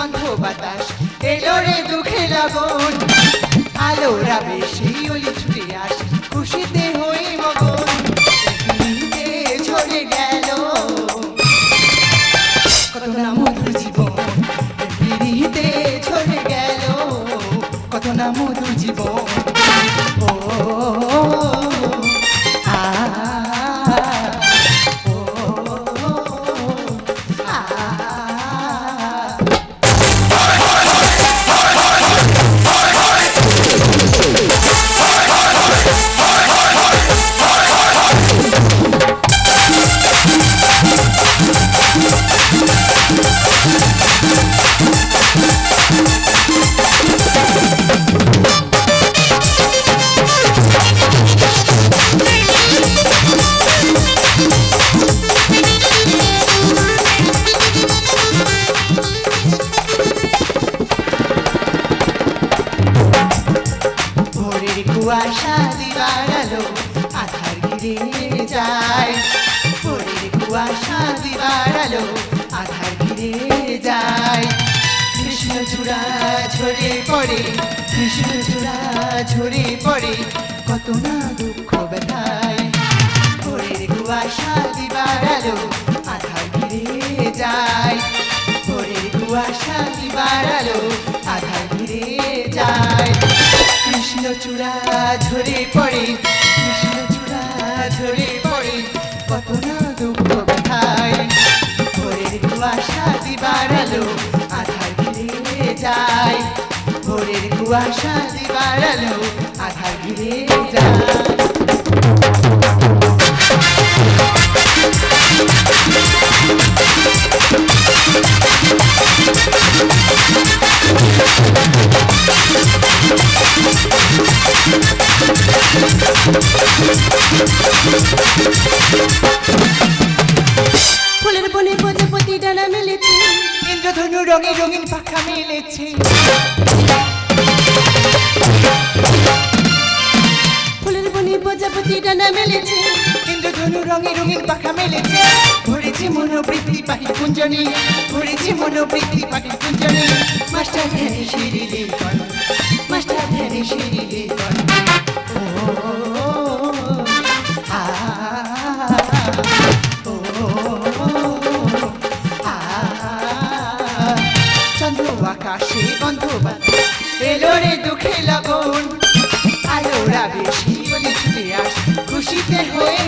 গন্ধ বাতাস, এলো রে দুঃখে লাগন আলোরা বেশি ওলি ছুটে আস, খুশিতে হই মগন। ঝরে গেল। কত না মধুর জীবন, পিড়িতে ঝরে গেল। কত না মধুর জীবন। কুয়াশা দিবার আলো আধার ঘিরে যায়। ভোরের কুয়াশা দিবার আধার ঘিরে যায়। কৃষ্ণ চূড়া ঝরে পড়ে, কৃষ্ণ চূড়া ঝরে পড়ে, কত না দুঃখ ব্যথায়। ভোরের কুয়াশা দিবার আধার ঘিরে যায়। ভোরের কুয়াশা দিবার আলো আধার ঘিরে যায়। চূড়া ঝরে পড়ে, কৃষ্ণ চূড়া আধার ঘিরে যায়। ভোরের কুয়াশা দিবার আলো আধার ঘিরে যায়। ফুলের বনে প্রজাপতি ডানা মেলেছে। ইন্দ্রধনু রঙে রঙিন পাখা মেলেছে। ফুলের বনে প্রজাপতি ডানা মেলেছে। ইন্দ্রধনু রঙে রঙিন পাখা মেলেছে। ভরেছে মনোবৃত্তি পাখির কুঞ্জনী। ভরেছে মনোবৃত্তি পাখির কুঞ্জনী। মাস্টার ধ্যানে শিরিলে চন্দ্র আকাশে গন্ধ বাতাস এলো রে দুঃখে লগন আলোরা বেশি বলে ছুটে খুশিতে হয়ে